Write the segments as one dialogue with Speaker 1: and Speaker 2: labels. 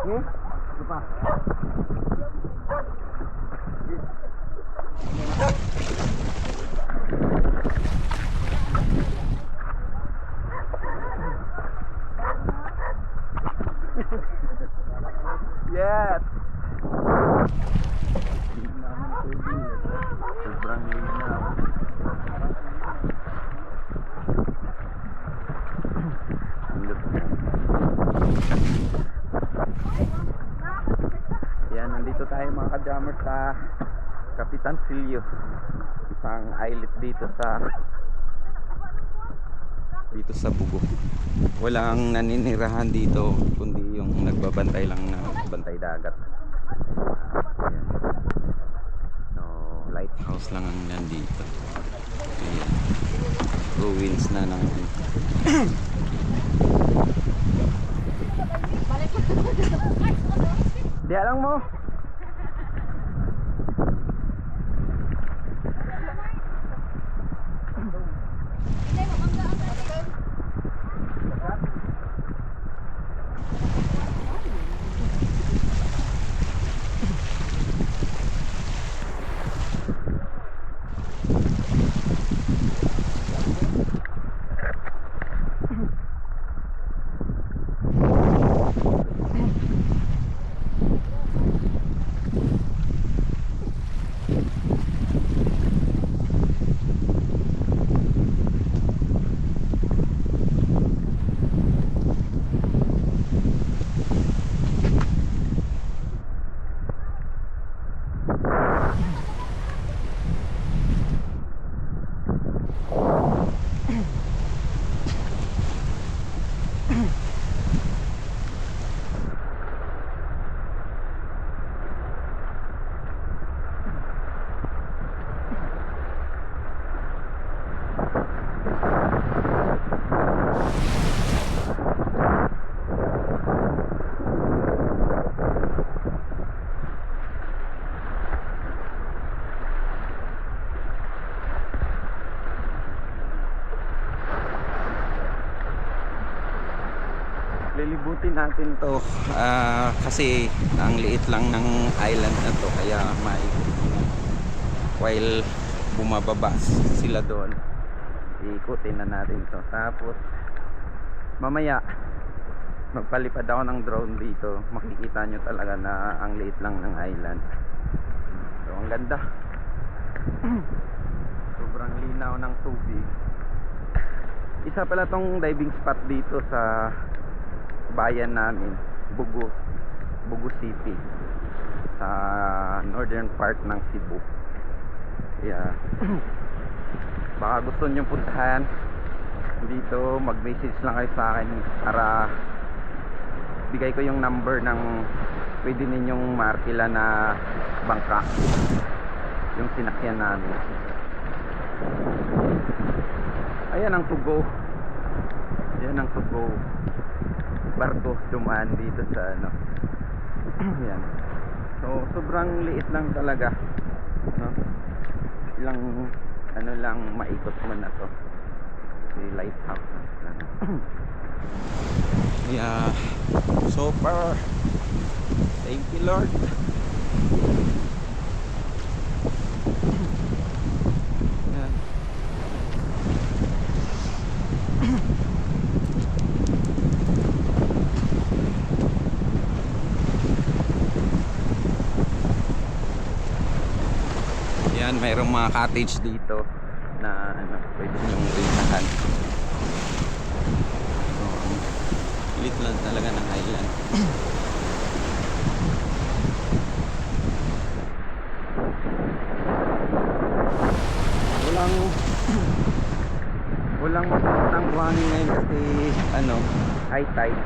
Speaker 1: Yes! Sobrang linaw. Ang lupit. Yan, nandito tayo ka-jammer sa Kapitan Silio. Isang islet dito sa dito sa Bugo. Walang naninirahan dito kundi yung nagbabantay lang na bantay dagat. Ayan. So, lighthouse lang ang nandito. Ayan. Ruins na ng Di alam mo. Lilibutin natin to. Ah, kasi ang liit lang ng island na to kaya na. while bumababa sila doon. Iikutin na natin to. Tapos mamaya magpalipad ako ng drone dito. Makikita nyo talaga na ang liit lang ng island. So ang ganda. Sobrang linaw ng tubig. Isa pala tong diving spot dito sa bayan namin Bugo Bugo City sa northern part ng Cebu. Yeah. Baka gusto nyo puntahan. Dito mag message lang kayo sa akin para bigay ko yung number ng pwede ninyong markila na bangka. Yung sinakyan namin. Ayan ang tugo ayan ang tugo barko dumaan dito sa ano. Yan. So sobrang liit lang talaga no? Ilang ano lang maikot mo na to. Si lighthouse yeah. So far thank you lord yan Yan, mayroong mga cottage dito na ano, pwede nyong rentahan. So, lit lang talaga ng island. walang walang mataas ng buhangin ngayon kasi ano, high tide.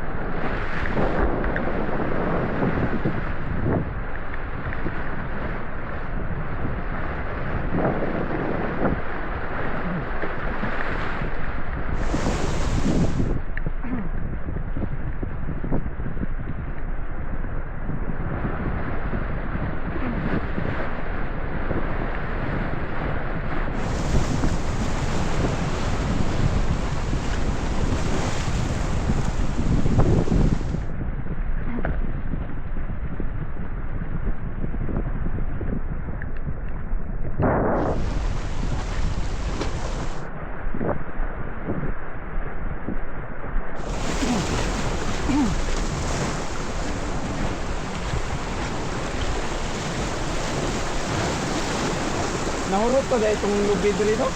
Speaker 1: Nahurot ko dahil itong lubid rito.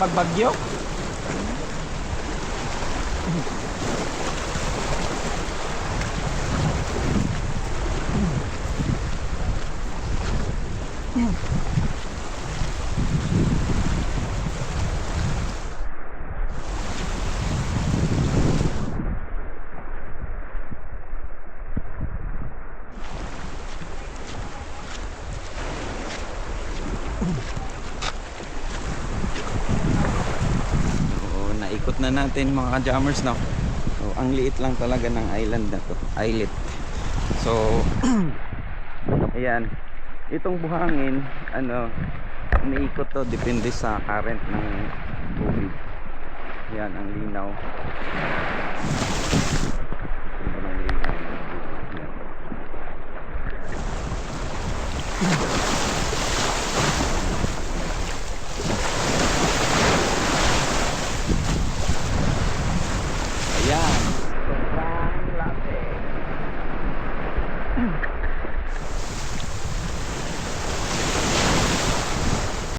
Speaker 1: Pagbagyo. Oo, naikot na natin mga jammers no. So, ang liit lang talaga ng island na to, islet. So, ayan. Itong buhangin, ano, umiikot to depende sa current ng tubig. Yan ang linaw.